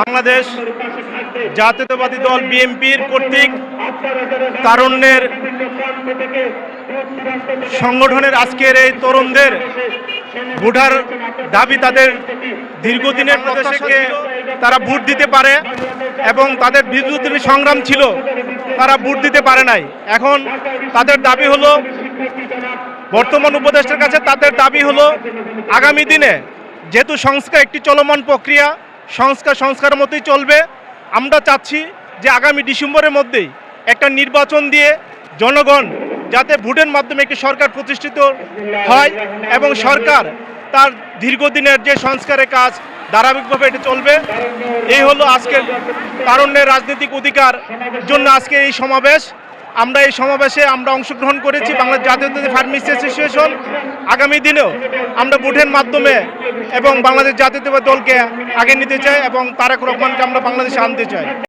বাংলাদেশ জাতীয়তাবাদী দল বিএনপির কর্তৃক তারুণ্যের সংগঠনের আজকের এই তরুণদের ভোটার দাবি তাদের দীর্ঘদিনের প্রদেশকে তারা ভোট দিতে পারে এবং তাদের দীর্ঘদিনের সংগ্রাম ছিল, তারা ভোট দিতে পারে নাই। এখন তাদের দাবি হলো, বর্তমান উপদেষ্টার কাছে তাদের দাবি হলো, আগামী দিনে যেহেতু সংস্কার একটি চলমান প্রক্রিয়া সংস্কার সংস্কারের মতোই চলবে। আমরা চাচ্ছি যে আগামী ডিসেম্বরের মধ্যেই একটা নির্বাচন দিয়ে জনগণ যাতে ভোটের মাধ্যমে একটি সরকার প্রতিষ্ঠিত হয় এবং সরকার তার দীর্ঘদিনের যে সংস্কারের কাজ ধারাবাহিকভাবে এটা চলবে। এই হলো আজকের তারুণ্যের রাজনৈতিক অধিকার জন্য আজকে এই সমাবেশ। আমরা এই সমাবেশে আমরা অংশগ্রহণ করেছি বাংলাদেশ জাতীয়তাবাদী ফার্মেসি অ্যাসোসিয়েশন। আগামী দিনেও আমরা ভোটের মাধ্যমে এবং বাংলাদেশ জাতীয়তাবাদী দলকে আগে নিতে চাই এবং তারেক রহমানকে আমরা বাংলাদেশে আনতে চাই।